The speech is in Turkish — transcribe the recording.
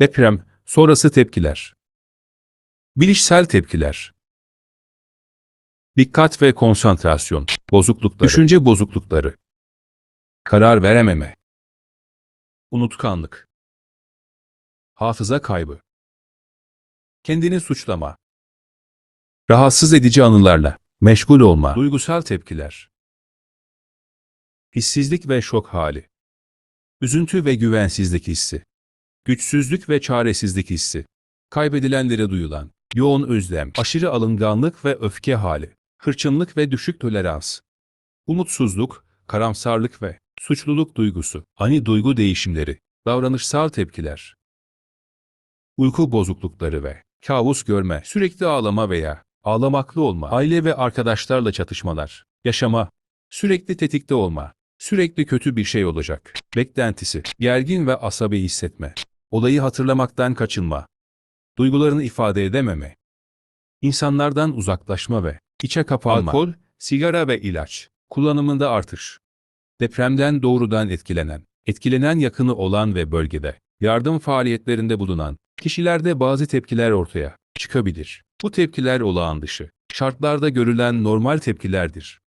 Deprem, sonrası tepkiler. Bilişsel tepkiler. Dikkat ve konsantrasyon, bozuklukları, düşünce bozuklukları. Karar verememe. Unutkanlık. Hafıza kaybı. Kendini suçlama. Rahatsız edici anılarla meşgul olma. Duygusal tepkiler. Hissizlik ve şok hali. Üzüntü ve güvensizlik hissi. Güçsüzlük ve çaresizlik hissi. Kaybedilenlere duyulan yoğun özlem, aşırı alınganlık ve öfke hali. Hırçınlık ve düşük tolerans. Umutsuzluk, karamsarlık ve suçluluk duygusu. Ani duygu değişimleri. Davranışsal tepkiler. Uyku bozuklukları ve kabus görme, sürekli ağlama veya ağlamaklı olma, aile ve arkadaşlarla çatışmalar, yaşama, sürekli tetikte olma, sürekli kötü bir şey olacak, beklentisi, gergin ve asabi hissetme, olayı hatırlamaktan kaçınma, duygularını ifade edememe, insanlardan uzaklaşma ve içe kapanma, alkol, sigara ve ilaç kullanımında artış, depremden doğrudan etkilenen, etkilenen yakını olan ve bölgede yardım faaliyetlerinde bulunan kişilerde bazı tepkiler ortaya çıkabilir. Bu tepkiler olağan dışı, şartlarda görülen normal tepkilerdir.